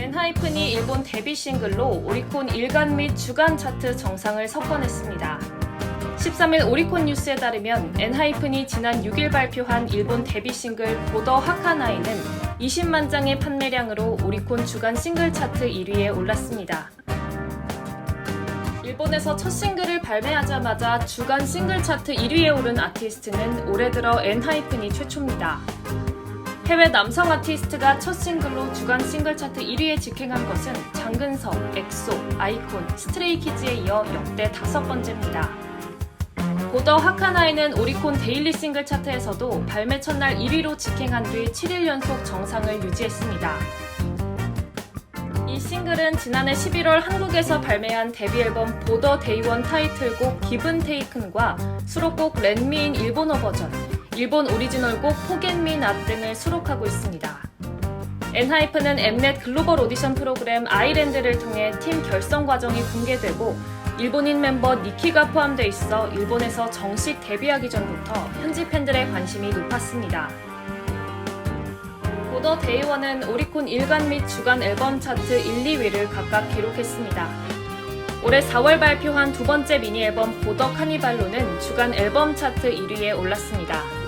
엔하이픈이 일본 데뷔 싱글로 오리콘 일간 및 주간 차트 정상을 석권했습니다. 13일 오리콘 뉴스에 따르면 엔하이픈이 지난 6일 발표한 일본 데뷔 싱글 보더 하카나이는 20만 장의 판매량으로 오리콘 주간 싱글 차트 1위에 올랐습니다. 일본에서 첫 싱글을 발매하자마자 주간 싱글 차트 1위에 오른 아티스트는 올해 들어 엔하이픈이 최초입니다. 해외 남성 아티스트가 첫 싱글로 주간 싱글 차트 1위에 직행한 것은 장근석, 엑소, 아이콘, 스트레이키즈에 이어 역대 다섯 번째입니다. 보더 하카나이는 오리콘 데일리 싱글 차트에서도 발매 첫날 1위로 직행한 뒤 7일 연속 정상을 유지했습니다. 이 싱글은 지난해 11월 한국에서 발매한 데뷔 앨범 보더 데이원 타이틀곡 기븐 테이큰과 수록곡 렌미인 일본어 버전, 일본 오리지널곡 포겐미 낫 등을 수록하고 있습니다. 엔하이프는 엠넷 글로벌 오디션 프로그램 아이랜드를 통해 팀 결성 과정이 공개되고 일본인 멤버 니키가 포함돼 있어 일본에서 정식 데뷔하기 전부터 현지 팬들의 관심이 높았습니다. 보더 데이원은 오리콘 일간 및 주간 앨범 차트 1, 2위를 각각 기록했습니다. 올해 4월 발표한 두 번째 미니 앨범 보더 카니발로는 주간 앨범 차트 1위에 올랐습니다.